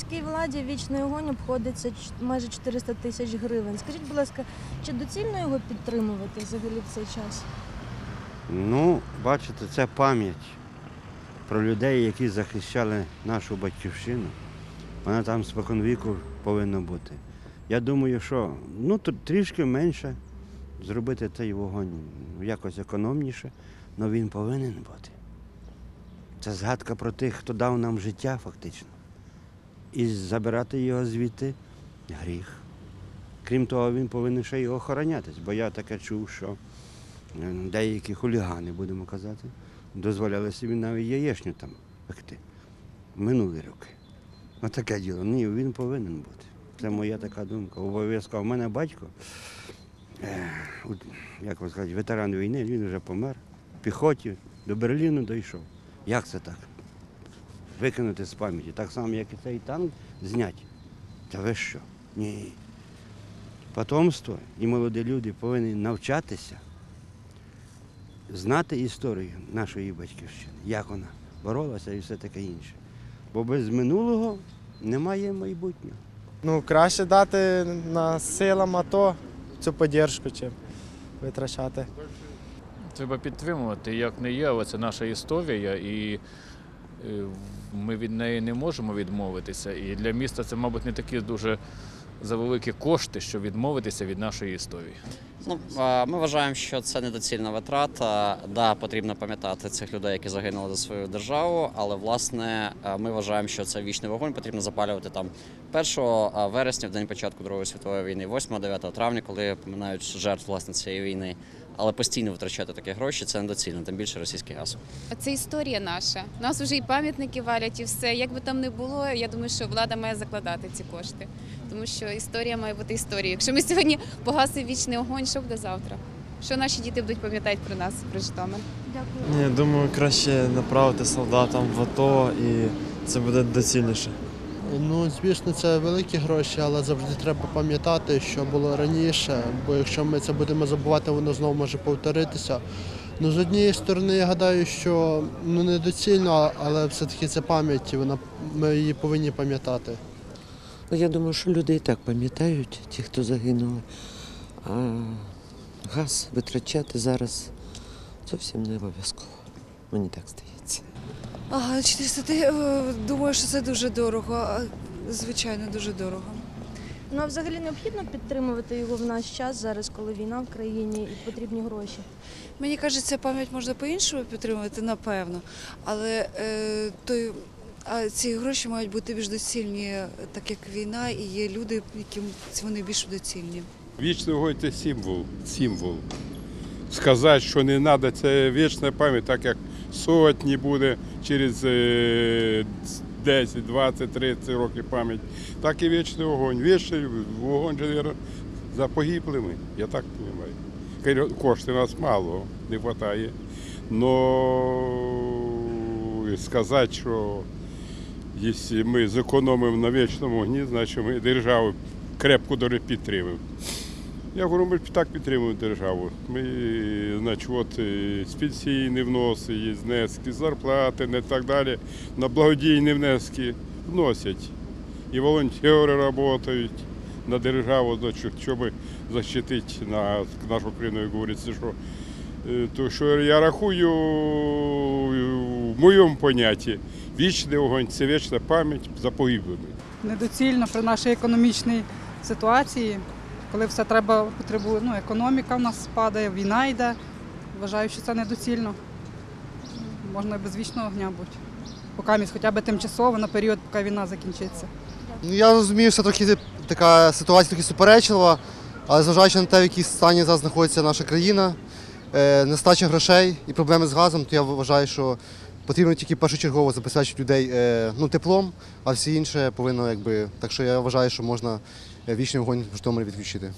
міській владі вічний огонь обходиться майже 400 тисяч гривень. Скажіть, будь ласка, чи доцільно його підтримувати взагалі в цей час? Ну, бачите, це пам'ять про людей, які захищали нашу батьківщину. Вона там споконвіку повинна бути. Я думаю, що ну, трішки менше зробити цей вогонь якось економніше, але він повинен бути. Це згадка про тих, хто дав нам життя фактично. І забирати його звідти гріх. Крім того, він повинен ще й охоронятись, бо я таке чув, що е, деякі хулігани, будемо казати, дозволяли собі навіть яєчню там пекти. Минулі роки. Отаке діло. Ні, він повинен бути. Це моя така думка. Обов'язково. У мене батько, е, як ви сказати, ветеран війни, він вже помер. В піхоті до Берліну дійшов. Як це так? Викинути з пам'яті. Так само, як і цей танк зняти. Та ви що? Ні. Потомство і молоді люди повинні навчатися знати історію нашої батьківщини, як вона боролася і все таке інше. Бо без минулого немає майбутнього. Ну, краще дати на силам АТО цю підтримку, чим витрачати. Треба підтримувати, як не є, але це наша історія, і ми від неї не можемо відмовитися. І для міста це, мабуть, не такі дуже завеликі кошти, щоб відмовитися від нашої історії. Ну, ми вважаємо, що це недоцільна витрата. Да, потрібно пам'ятати цих людей, які загинули за свою державу. Але власне ми вважаємо, що це вічний вогонь потрібно запалювати там 1 вересня, в день початку Другої світової війни, 8-9 травня, коли поминають жертв власне цієї війни. Але постійно витрачати такі гроші це недоцільно, тим більше російський газ. Це історія наша. У нас вже і пам'ятники валять, і все. Як би там не було, я думаю, що влада має закладати ці кошти. Тому що історія має бути історією. Якщо ми сьогодні погасимо вічний огонь, що буде завтра? Що наші діти будуть пам'ятати про нас, про Житомир? Дякую. Ні, думаю, краще направити солдатам в АТО і це буде доцільніше. Ну, звісно, це великі гроші, але завжди треба пам'ятати, що було раніше, бо якщо ми це будемо забувати, воно знову може повторитися. Ну, з однієї сторони, я гадаю, що ну недоцільно, але все-таки це пам'ять, вона ми її повинні пам'ятати. Ну, я думаю, що люди і так пам'ятають, ті, хто загинули. А газ витрачати зараз зовсім не обов'язково. Мені так здається. Ага, 400 ти- е, думаю, що це дуже дорого. а, Звичайно, дуже дорого. Ну а взагалі необхідно підтримувати його в наш час зараз, коли війна в країні і потрібні гроші. Мені кажеться, пам'ять можна по-іншому підтримувати, напевно. Але е, той, а ці гроші мають бути більш доцільні, так як війна, і є люди, яким вони більш доцільні. Вічний вогонь це символ. символ. Сказати, що не треба, це вічна пам'ять, так як сотні буде через е, 10, 20, 30 років пам'ять. Так і вічний вогонь. Вічний вогонь же за погиблими, я так розумію. Коштів у нас мало, не вистачає. Но сказати, що якщо ми зекономимо на вічному вогні, значить ми державу крепко дуже підтримуємо. Я говорю, ми так підтримуємо державу. Ми, значить, от е, з пенсійні вноси, є внески, зарплати не так далі. На благодійні внески вносять. І волонтери працюють на державу, значить, щоб захистити на нашу країну, як говориться, що е, то, що я рахую в моєму понятті, вічний огонь це вічна пам'ять за погиблими. недоцільно при нашій економічній ситуації, коли все треба потребує. Ну, економіка в нас спадає, війна йде. Вважаю, що це недоцільно. Можна і без вічного огня бути. Поки хоча б тимчасово на період, поки війна закінчиться. Ну, я розумію, що трохи така ситуація трохи суперечлива, але зважаючи на те, в якій стані зараз знаходиться наша країна, е, нестача грошей і проблеми з газом, то я вважаю, що потрібно тільки першочергово забезпечити людей е, ну, теплом, а всі інше повинно якби. Так що я вважаю, що можна вічний вогонь в відключити.